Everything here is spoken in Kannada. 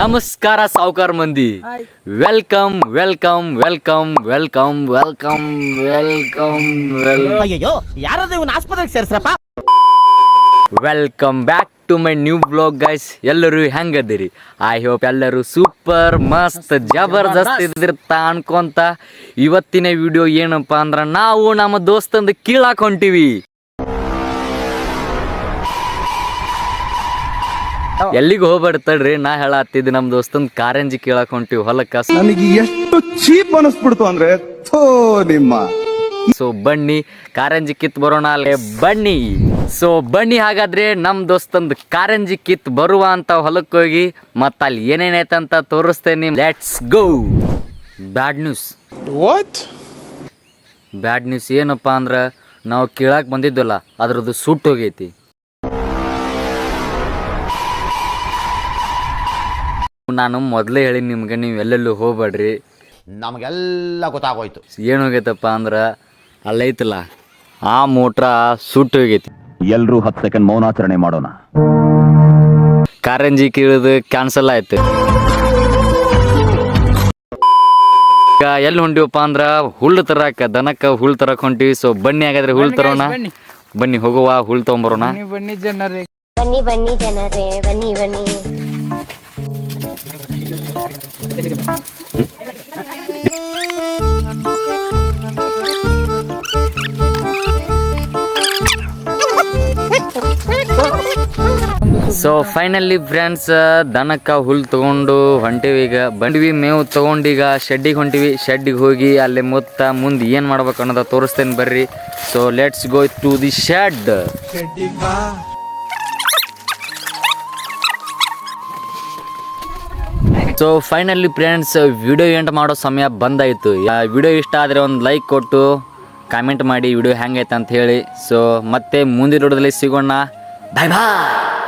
ನಮಸ್ಕಾರ ಸಾವುಕಾರ ಮಂದಿ. Welcome welcome welcome welcome welcome welcome well ಅಯ್ಯೋ ಯಾರಾದ್ರೂ ಇವನ್ ಆಸ್ಪತ್ರೆಗೆ ಸೇರ್ಸ್ರಪ್ಪ? Welcome back to my new blog guys ಎಲ್ಲರೂ ಹೆಂಗದಿರಿ ಐ ಹೋಪ್ ಎಲ್ಲರೂ ಸೂಪರ್ ಮಸ್ತ್ ಜಬರ್ದಸ್ತ್ ಇದ್ದಿರ್ತ ಅನ್ಕೊಂತ. ಇವತ್ತಿನ ವಿಡಿಯೋ ಏನಪ್ಪಾ ಅಂದ್ರ ನಾವು ನಮ್ಮ ದೋಸ್ತಂದು ಕೀಳಾಕ್ ಎಲ್ಲಿಗೆ ಹೋಗ್ಬಾರ್ದಳ್ರಿ ನಾ ಹೇಳತ್ತಿದ್ದು ನಮ್ ದೋಸ್ತಂದ್ ಕಾರಂಜಿ ಕೇಳಕ್ ಹೊಂಟಿವಿ ಹೊಲಕ್ಕ. ನನಗೆ ಎಷ್ಟು ಚೀಪ್ ಅನಿಸ್ಬಿಡ್ತು ಅಂದ್ರೆ ಥೋ ನಿಮ್ಮ. ಸೊ ಬನ್ನಿ ಕಾರಂಜಿ ಕಿತ್ ಬರೋಣ ಅಲ್ಲೇ. ಬನ್ನಿ. ಸೊ ಬನ್ನಿ ಹಾಗಾದ್ರೆ ನಮ್ ದೋಸ್ತಂದ್ ಕಾರಂಜಿ ಕಿತ್ ಬರುವ ಅಂತ ಹೊಲಕ್ಕೆ ಹೋಗಿ ಮತ್ತ ಅಲ್ಲಿ ಏನೇನೈತಂತ ತೋರಿಸ್ತೇನೆ let's go bad news what bad news ಏನಪ್ಪಾ ಅಂದ್ರ ನಾವು ಕೇಳಾಕ್ ಬಂದಿದ್ದಲ್ಲ ಅದ್ರದ್ದು ಸುಟ್ಟು ಹೋಗೈತಿ. ನಾನು ಮೊದಲೇ ಹೇಳಿ ನಿಮ್ಗೆ ನೀವು ಎಲ್ಲೆಲ್ಲೂ ಹೋಗ್ಬೇಡ್ರಿ. ನಮಗೆಲ್ಲ ಗೊತ್ತಾಗೋಯ್ತು. ಏನು ಹೋಗೈತಪ್ಪ ಅಂದ್ರ ಅಲ್ಲೈತಲ್ಲ ಆ ಮೋಟ್ರ ಸುಟ್ಟು ಹೋಗೈತಿ. ಎಲ್ರೂ ಹತ್ತು ಸೆಕೆಂಡ್ ಮೌನಾಚರಣೆ ಮಾಡೋಣ. ಕಾರಂಜಿ ಕೀಳದು ಕ್ಯಾನ್ಸಲ್ ಆಯ್ತು. ಈಗ ಎಲ್ಲಿ ಹೊಂಟಿವಪ್ಪ ಅಂದ್ರ ಹುಲ್ಲು ತರಕ ದನಕ್ಕ ಹುಳ್ ತರಕ್ ಹೊಂಟಿವಿ. ಸೊ ಬನ್ನಿ ಹಾಗಾದ್ರೆ ಹುಳ್ ತರೋಣ. ಬನ್ನಿ. ಹೋಗುವ ಹುಲ್ಲು ತಗೊಂಬರೋಣ ಬನ್ನಿ ಜನರೇ. ಬನ್ನಿ ಬನ್ನಿ ಜನರೇ ಬನ್ನಿ ಬನ್ನಿ. ಸೊ ಫೈನಲಿ ಫ್ರೆಂಡ್ಸ್ ದನಕ್ಕೆ ಹುಲ್ ತಗೊಂಡು ಹೊಂಟಿವಿ ಈಗ. ಬಂಡ್ವಿ ಮೇವು ತಗೊಂಡೀಗ ಶೆಡ್ಡಿಗೆ ಹೊಂಟಿವಿ. ಶೆಡ್ಡಿಗೆ ಹೋಗಿ ಅಲ್ಲಿ ಮುತ್ತ, ಮುಂದೆ ಏನು ಮಾಡ್ಬೇಕು ಅನ್ನೋದ ತೋರಿಸ್ತೇನೆ ಬರ್ರಿ. So let's go to the shed so finally friends video end ಮಾಡೋ ಸಮಯ ಬಂದಾಯಿತು. ವಿಡಿಯೋ ಇಷ್ಟ ಆದರೆ ಒಂದು ಲೈಕ್ ಕೊಟ್ಟು ಕಾಮೆಂಟ್ ಮಾಡಿ ವಿಡಿಯೋ ಹೆಂಗೈತೆ ಅಂತ ಹೇಳಿ. ಸೊ ಮತ್ತೆ ಮುಂದಿನ ವಿಡಿಯೋದಲ್ಲಿ ಸಿಗೋಣ. ಬಾಯ್ ಬಾಯ್